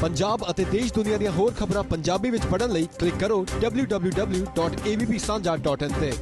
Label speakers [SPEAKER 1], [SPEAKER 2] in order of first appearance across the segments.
[SPEAKER 1] ਪੰਜਾਬ ਅਤੇ ਦੇਸ਼ ਦੁਨੀਆ ਦੀਆਂ ਹੋਰ ਖਬਰਾਂ ਪੰਜਾਬੀ ਵਿੱਚ ਪੜ੍ਹਨ ਲਈ ਕਲਿੱਕ ਕਰੋ www.avpsanja.in ਤੇ।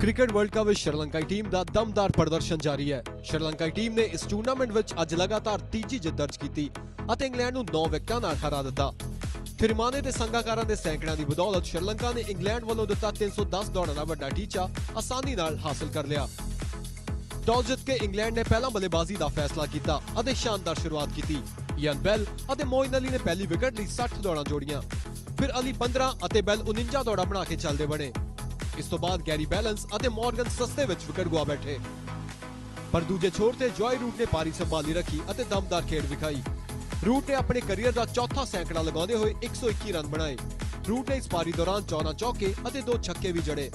[SPEAKER 1] ਕ੍ਰਿਕਟ ਵਰਲਡ ਕੱਪ ਵਿੱਚ ਸ਼੍ਰੀਲੰਕਾਈ ਟੀਮ ਦਾ ਦਮਦਾਰ ਪ੍ਰਦਰਸ਼ਨ ਜਾਰੀ ਹੈ। ਸ਼੍ਰੀਲੰਕਾਈ ਟੀਮ ਨੇ ਇਸ ਟੂਰਨਾਮੈਂਟ ਵਿੱਚ ਅੱਜ ਲਗਾਤਾਰ ਤੀਜੀ ਜਿੱਤ ਦਰਜ ਕੀਤੀ ਅਤੇ ਇੰਗਲੈਂਡ ਨੂੰ 9 ਵਿਕਟਾਂ ਨਾਲ ਹਰਾ ਦਿੱਤਾ। ਥਿਰਮਾਨੇ ਤੇ ਸੰਗਾਕਾਰਾਂ ਦੇ ਸੈਂਕੜਿਆਂ ਦੀ ਬਦੌਲਤ ਸ਼੍ਰੀਲੰਕਾ ਨੇ ਇੰਗਲੈਂਡ ਵੱਲੋਂ ਦਿੱਤਾ 310 ਦੌੜਾਂ ਦਾ ਵੱਡਾ ਟੀਚਾ ਆਸਾਨੀ ਨਾਲ ਹਾਸਲ ਕਰ ਲਿਆ। ਟਾਸ ਜਿੱਤ ਕੇ ਇੰਗਲੈਂਡ ਨੇ ਪਹਿਲਾਂ ਬੱਲੇਬਾਜ਼ੀ ਦਾ ਫੈਸਲਾ ਕੀਤਾ ਅਤੇ ਸ਼ਾਨਦਾਰ ਸ਼ੁਰੂਆਤ ਕੀਤੀ। ਯਨ ਬੈਲ ਅਤੇ ਮੋਇਨ ਅਲੀ ਨੇ ਪਹਿਲੀ ਵਿਕਟ ਲਈ 60 ਦੌੜਾਂ ਜੋੜੀਆਂ। ਫਿਰ ਅਲੀ 15 ਅਤੇ ਬੈਲ 49 ਦੌੜਾਂ ਬਣਾ ਕੇ ਚੱਲਦੇ ਬਣੇ। ਇਸ ਤੋਂ ਬਾਅਦ ਗੈਰੀ ਬੈਲੈਂਸ ਅਤੇ ਮਾਰਗਨ ਸਸਤੇ ਵਿੱਚ ਵਿਕਟ ਗਵਾ ਬੈਠੇ। ਪਰ ਦੂਜੇ ਛੋਰ ਤੇ ਜੋਏ ਰੂਟ ਨੇ ਪਾਰੀ ਸੰਭਾਲੀ ਰੱਖੀ ਅਤੇ ਦਮਦਾਰ ਖੇਡ ਵਿਖਾਈ। ਰੂਟ ਨੇ ਆਪਣੇ ਕੈਰੀਅਰ ਦਾ ਚੌਥਾ ਸੈਂਕੜਾ ਲਗਾਉਂਦੇ ਹੋਏ 121 ਰਨ ਬਣਾਏ। ਰੂਟ ਨੇ ਇਸ ਪਾਰੀ ਦੌਰਾਨ 14 ਚੌਕੇ ਅਤੇ 2 ਛੱਕੇ ਵੀ ਜੜੇ।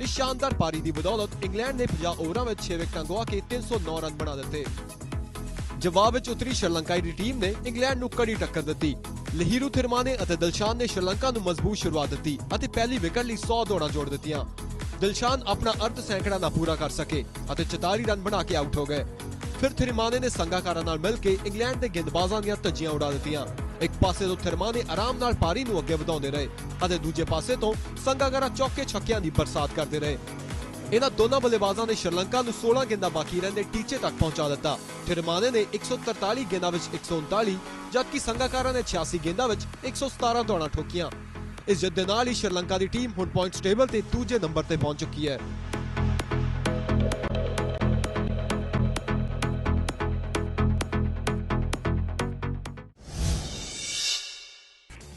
[SPEAKER 1] ਇਸ ਸ਼ਾਨਦਾਰ ਪਾਰੀ ਦੀ ਬਦੌਲਤ ਇੰਗਲੈਂਡ ਨੇ 50 ਓਵਰਾਂ ਵਿੱਚ 6 ਵਿਕਟਾਂ ਗਵਾ ਕੇ 309 ਰਨ ਬਣਾ ਦਿੱਤੇ। ਜਵਾਬ ਵਿੱਚ ਉਤਰੀ ਸ਼੍ਰੀਲੰਕਾਈ ਦੀ ਟੀਮ ਨੇ ਇੰਗਲੈਂਡ ਨੂੰ ਕੜੀ ਟੱਕਰ ਦਿੱਤੀ। ਲਹੀਰੂ ਥਿਰਮਾਨੇ ਅਤੇ ਦਿਲਸ਼ਾਨ ਨੇ ਸ਼੍ਰੀਲੰਕਾ ਨੂੰ ਮਜ਼ਬੂਤ ਸ਼ੁਰੂਆਤ ਦਿੱਤੀ ਅਤੇ ਪਹਿਲੀ ਵਿਕਟ ਲਈ 100 ਦੌੜਾਂ ਜੋੜ ਦਿੱਤੀਆਂ। ਦਿਲਸ਼ਾਨ ਆਪਣਾ ਅਰਧ ਸੈਂਕੜਾ ਨਾ ਪੂਰਾ ਕਰ ਸਕੇ ਅਤੇ 44 ਰਨ ਬਣਾ ਕੇ ਆਊਟ ਹੋ ਗਏ। ਫਿਰ ਥਿਰਮਾਨੇ ਨੇ ਸੰਗਾਕਾਰਾਂ ਨਾਲ ਮਿਲ ਕੇ ਇੰਗਲੈਂਡ ਦੇ ਗੇਂਦਬਾਜ਼ਾਂ ਦੀਆਂ ਧੱਜੀਆਂ ਉਡਾ ਦਿੱਤੀਆਂ। ਇੱਕ ਪਾਸੇ ਤੋਂ ਥਿਰਮਾਨੇ ਆਰਾਮ ਨਾਲ ਪਾਰੀ ਨੂੰ ਅੱਗੇ ਵਧਾਉਂਦੇ ਰਹੇ ਅਤੇ ਦੂਜੇ ਪਾਸੇ ਤੋਂ ਸੰਗਾਕਾਰਾ ਚੌਕੇ ਛੱਕਿਆਂ ਦੀ ਬਰਸਾਤ ਕਰਦੇ ਰਹੇ। ਇਹਨਾਂ ਦੋਨਾਂ ਬੱਲੇਬਾਜ਼ਾਂ ਨੇ ਸ਼੍ਰੀਲੰਕਾ ਨੂੰ 16 ਗੇਂਦਾਂ ਬਾਕੀ ਰਹਿੰਦੇ ਟੀਚੇ ਤੱਕ ਪਹੁੰਚਾ ਦਿੱਤਾ। ਥਿਰਮਾਨੇ ਨੇ 143 ਗੇਂਦਾਂ ਵਿੱਚ 139 ਜਦਕਿ ਸੰਗਾਕਾਰਾ ਨੇ 86 ਗੇਂਦਾਂ ਵਿੱਚ 117 ਦੌੜਾਂ ਠੋਕੀਆਂ। ਇਸ ਜਿੱਤ ਦੇ ਨਾਲ ਹੀ ਸ਼੍ਰੀਲੰਕਾ ਦੀ ਟੀਮ ਹੁਣ ਪੁਆਇੰਟਸ ਟੇਬਲ ਤੇ ਦੂਜੇ ਨੰਬਰ ਤੇ ਪਹੁੰਚ ਚੁੱਕੀ ਹੈ।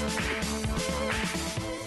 [SPEAKER 1] ハハハハ!